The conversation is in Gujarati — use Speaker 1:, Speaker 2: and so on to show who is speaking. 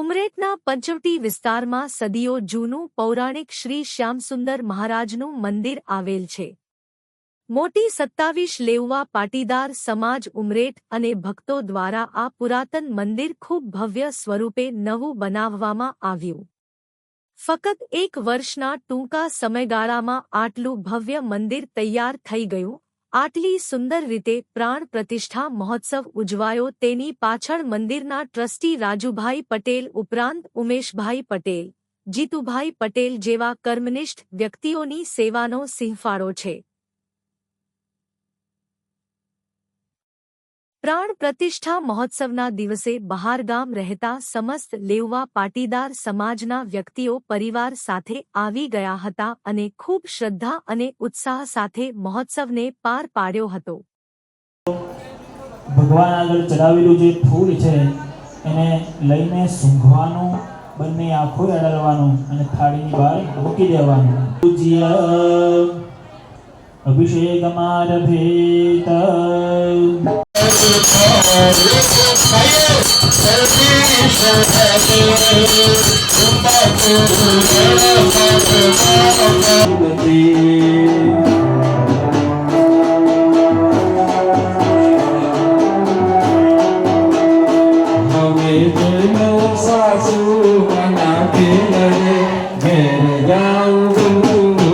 Speaker 1: ઉમરેઠના પંચવટી વિસ્તારમાં સદીઓ જૂનું પૌરાણિક શ્રી શ્યામસુંદર મહારાજનું મંદિર આવેલ છે. મોટી સત્તાવીસ લેઉવા પાટીદાર સમાજ ઉમરેઠ અને ભક્તો દ્વારા આ પુરાતન મંદિર ખૂબ ભવ્ય સ્વરૂપે નવું બનાવવામાં આવ્યું. ફક્ત એક વર્ષના ટૂંકા સમયગાળામાં આટલું ભવ્ય મંદિર તૈયાર થઈ ગયું આટલી સુંદર રીતે પ્રાણ પ્રતિષ્ઠા મહોત્સવ ઉજવાયો તેની પાછળ મંદિરના ટ્રસ્ટી રાજુભાઈ પટેલ ઉપરાંત ઉમેશભાઈ પટેલ, જીતુભાઈ પટેલ જેવા કર્મનિષ્ઠ વ્યક્તિઓની સેવાનો સિંહફાળો છે. પ્રાણ પ્રતિષ્ઠા મહોત્સવના દિવસે બહારગામ રહેતા સમસ્ત લેવવા પાટીદાર સમાજના વ્યક્તિઓ પરિવાર સાથે આવી ગયા હતા અને ખૂબ શ્રદ્ધા અને ઉત્સાહ સાથે મહોત્સવને પાર પાડ્યો હતો.
Speaker 2: ભગવાન આગળ ચડાવેલું જે ફૂલ છે, એને લઈને સૂંઘવાનું, બંને આંખો અડાડવાનું અને થાળીની બહાર મૂકી દેવાનું. પૂજ્ય અભિષેકમારભેત
Speaker 3: Eu sou o kênh Ghiền Mì Gõ Để không bỏ lỡ những video hấp dẫn